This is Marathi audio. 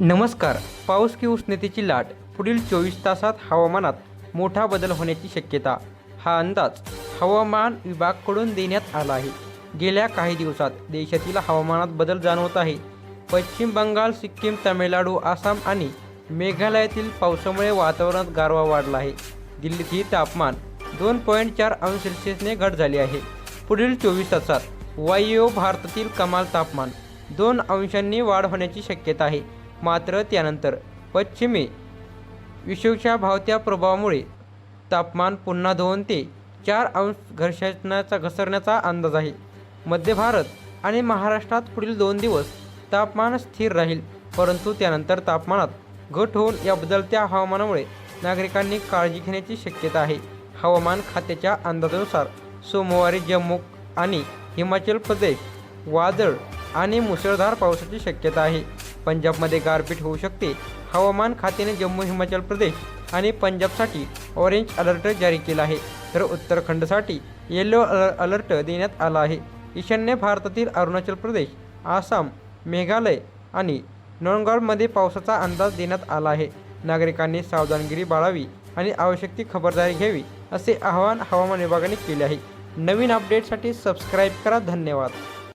नमस्कार. पाऊस की उष्णतेची लाट पुढील चोवीस तासात हवामानात मोठा बदल होण्याची शक्यता. हा अंदाज हवामान विभागाकडून देण्यात आला आहे. गेल्या काही दिवसात देशातील हवामानात बदल जाणवत आहे. पश्चिम बंगाल सिक्कीम तामिळनाडू आसाम आणि मेघालयातील पावसामुळे वातावरणात गारवा वाढला आहे. दिल्लीतही तापमान दोन पॉईंट चार अंश सेल्सिअसने घट झाली आहे. पुढील चोवीस तासात वायू भारतातील कमाल तापमान दोन अंशांनी वाढ होण्याची शक्यता आहे. मात्र त्यानंतर पश्चिमी विषूच्या भावत्या प्रभावामुळे तापमान पुन्हा दोन ते चार अंश घर्षणाचा घसरण्याचा अंदाज आहे. मध्य भारत आणि महाराष्ट्रात पुढील दोन दिवस तापमान स्थिर राहील परंतु त्यानंतर तापमानात घट होऊन या बदलत्या हवामानामुळे नागरिकांनी काळजी घेण्याची शक्यता आहे. हवामान खात्याच्या अंदाजानुसार सोमवारी जम्मू आणि हिमाचल प्रदेश वादळ आणि मुसळधार पावसाची शक्यता आहे. पंजाबमध्ये गारपीट होऊ शकते. हवामान खात्याने जम्मू हिमाचल प्रदेश आणि पंजाबसाठी ऑरेंज अलर्ट जारी केला आहे. तर उत्तराखंडसाठी येलो अल- अलर्ट देण्यात आला आहे. ईशान्य भारतातील अरुणाचल प्रदेश आसाम मेघालय आणि नोंदगावमध्ये पावसाचा अंदाज देण्यात आला आहे. नागरिकांनी सावधानगिरी बाळावी आणि आवश्यक ती खबरदारी घ्यावी असे आवाहन हवामान विभागाने केले आहे. नवीन अपडेटसाठी सबस्क्राईब करा. धन्यवाद.